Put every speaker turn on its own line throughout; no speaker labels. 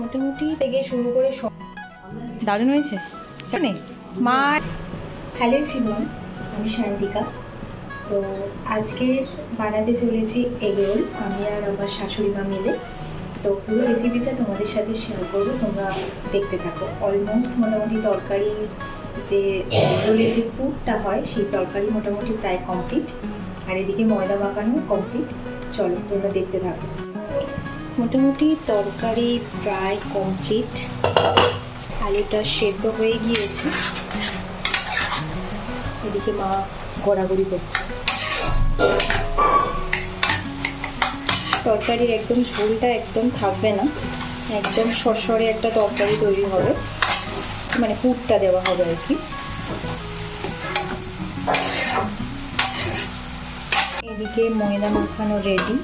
মোটামুটি থেকে শুরু করে সব। দারুণ হয়েছে। কেন মা
হ্যালো এভরিওয়ান আমি শান্তিকা তো আজকের বানাতে চলেছি এগরোল, আমি আর আমার শাশুড়ি মা মিলে। তো পুরো রেসিপিটা তোমাদের সাথে শেয়ার করব, তোমরা দেখতে থাকো। অলমোস্ট মোটামুটি তরকারির যে, এগরোলের যে পুরটা হয়, সেই তরকারি মোটামুটি প্রায় কমপ্লিট আর এদিকে ময়দা মাখানো কমপ্লিট চলো, তোমরা দেখতে থাকো। মোটামুটি তরকারি প্রায় কমপ্লিট আলুটা সেদ্ধ হয়ে গিয়েছে। এদিকে মা গড়াগড়ি করছে। তরকারির একদম ঝোলটা একদম থাকবে না। একদম সরসরে একটা তরকারি তৈরি হবে। মানে পুরটা দেওয়া হবে আর কি। এদিকে ময়দা মাখানো রেডি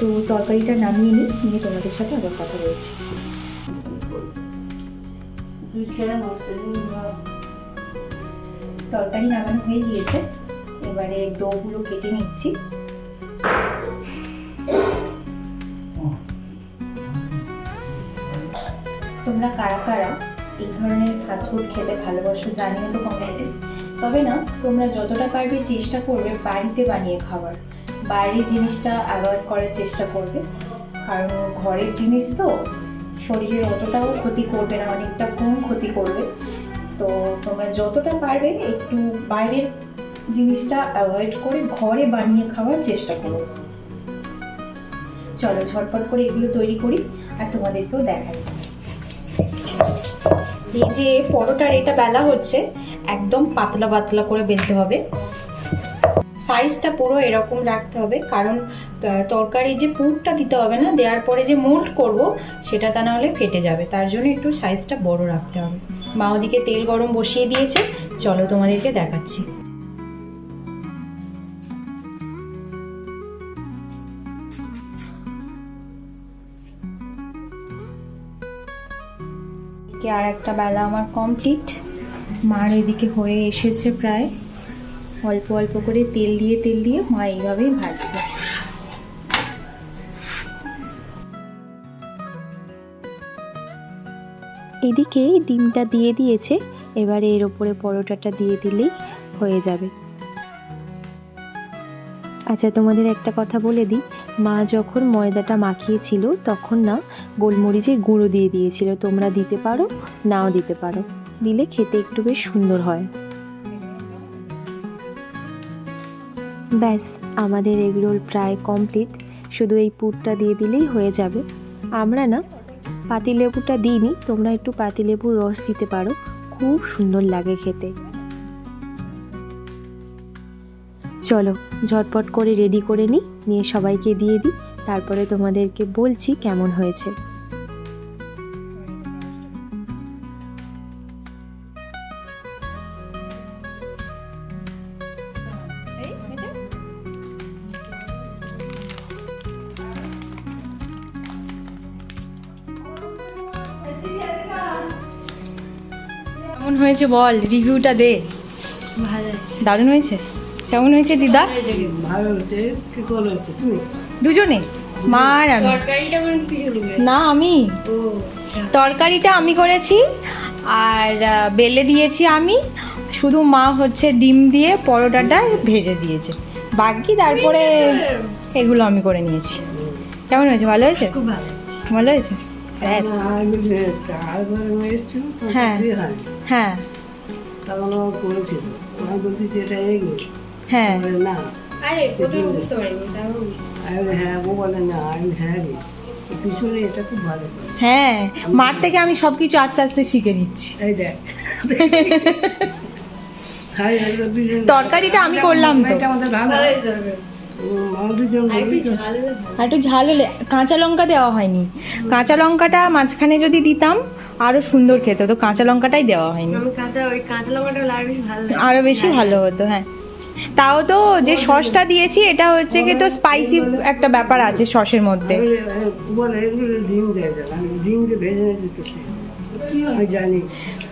তো তরকারিটা নামিয়ে নিই, নিয়ে তোমাদের সাথে আবার কথা বলছি। তরকারি নামানো হয়ে গিয়েছে, এবারে ডোগুলো কেটে নিচ্ছি। তোমরা কারা কারা এই ধরনের ফাস্টফুড খেতে ভালোবাসো জানিয়ে তো কমেন্টে তবে না, তোমরা যতটা পারবে চেষ্টা করবে বাড়িতে বানিয়ে খাবার বাইরের জিনিসটা অ্যাভয়েড করার চেষ্টা করবে। কারণ ঘরের জিনিস তো শরীরের অতটাও ক্ষতি করবে না, অনেকটা কম ক্ষতি করবে। তো তোমরা যতটা পারবে একটু বাইরের জিনিসটা অ্যাভয়েড করে ঘরে বানিয়ে খাওয়ার চেষ্টা করো। চলো ঝটপট করে এগুলো তৈরি করি আর তোমাদেরকেও দেখাই। এই যে পরোটার এটা বেলা হচ্ছে, একদম পাতলা পাতলা করে বেলতে হবে। সাইজটা পুরো এরকম রাখতে হবে। কারণ তরকারি যে পুরটা দিতে হবে না, দেওয়ার পরে যে মোল্ড করব, সেটা তা না হলে ফেটে যাবে। তার জন্য একটু সাইজটা বড় রাখতে হবে। মা ওদিকে তেল গরম বসিয়ে দিয়েছে। চলো তোমাদেরকে দেখাচ্ছি। আর একটা বেলা আমার কমপ্লিট মার এদিকে হয়ে এসেছে প্রায়। অল্প অল্প করে তেল দিয়ে তেল দিয়ে মা এইভাবেই ভাজছে।
এদিকে ডিমটা দিয়ে দিয়েছে, এবারে এর ওপরে পরোটাটা দিয়ে দিলেই হয়ে যাবে। আচ্ছা তোমাদের একটা কথা বলে দিই। মা যখন ময়দাটা মাখিয়েছিল, তখন না গোলমরিচের গুঁড়ো দিয়ে দিয়েছিল। তোমরা দিতে পারো, নাও দিতে পারো। দিলে খেতে একটু বেশ সুন্দর হয়। ব্যাস, আমাদের এগরোল প্রায় কমপ্লিট শুধু এই পুরটা দিয়ে দিলেই হয়ে যাবে। আমরা না পাতিলেবুটা দিইনি, তোমরা একটু পাতিলেবুর রস দিতে পারো। খুব সুন্দর লাগে খেতে। চলো, ঝটপট করে রেডি করে নিই, নিয়ে সবাইকে দিয়ে দিই। তারপরে তোমাদেরকে বলছি কেমন হয়েছে।
হয়েছে বল রিভিউটা দে।
ভালো
দারুণ হয়েছে? কেমন হয়েছে দিদা?
ভালো
দুজনে? মা আর আমি।
তরকারিটা কিছু দিবে।
না আমি। তরকারিটা আমি করেছি আর বেলে দিয়েছি আমি। শুধু মা হচ্ছে ডিম দিয়ে পরোটাটা ভেজে দিয়েছে। বাকি তারপরে এগুলো আমি করে নিয়েছি। কেমন হয়েছে? ভালো হয়েছে?
খুব ভালো।
ভালো হয়েছে? ব্যাস।
আমি যে চার ঘরে এসেছিল
হ্যাঁ।
হয়।
হ্যাঁ।
তখন ও করেছিল আমি বলছি যেটা এগো
হ্যাঁ
না
আরে প্রথমে বুঝতে পারিনি তারপর বুঝতে
আমি বলি, হ্যাঁ ও বলে না আমি হ্যাঁ রে। পিছনে এটা খুব ভালো
হ্যাঁ মার থেকে আমি সব কিছু আস্তে আস্তে শিখে নিচ্ছি।
এই দেখ।
তরকারিটা আমি করলাম তো।
আর একটু ঝাল হলে
কাঁচা লঙ্কা দেওয়া হয়নি। কাঁচা লঙ্কাটা মাঝখানে যদি দিতাম আরও সুন্দর খেতে তো কাঁচা লঙ্কাটাই দেওয়া হয়নি।
আমি কাঁচা ওই কাঁচা লঙ্কাটা আর বেশি ভালো
আরও বেশি ভালো হতো হ্যাঁ। তাও তো যে সসটা দিয়েছি এটা হচ্ছে কি তো স্পাইসি একটা ব্যাপার আছে সসের মধ্যে।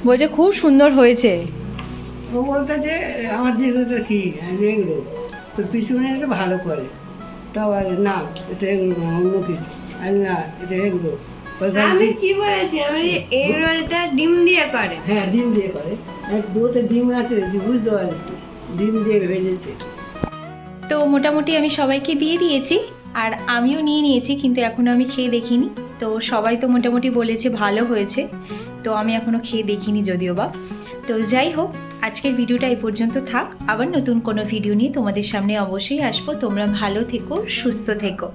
বলছে খুব সুন্দর হয়েছে।
বলতে যে আমার জিনিসটা কি? তো পিছনে এটা ভালো করে। তাও না এটা এগুলো না, অন্য কিছু। আর না এটা এগুলো।
আমি কি বলেছি? আমি এই রোলটা ডিম দিয়ে করে।
হ্যাঁ ডিম দিয়ে করে। এক দুটো ডিম আছে বুঝতে পারিস ডিম দিয়ে ভেজেছে।
তো মোটামুটি আমি সবাইকে দিয়ে দিয়েছি আর আমিও নিয়ে নিয়েছি কিন্তু এখনও আমি খেয়ে দেখিনি। তো সবাই তো মোটামুটি বলেছে ভালো হয়েছে তো আমি এখনও খেয়ে দেখিনি যদিও বা। তো যাই হোক আজকের ভিডিওটা এই পর্যন্ত থাক। আবার নতুন কোনো ভিডিও নিয়ে তোমাদের সামনে অবশ্যই আসব। তোমরা ভালো থেকো, সুস্থ থেকো।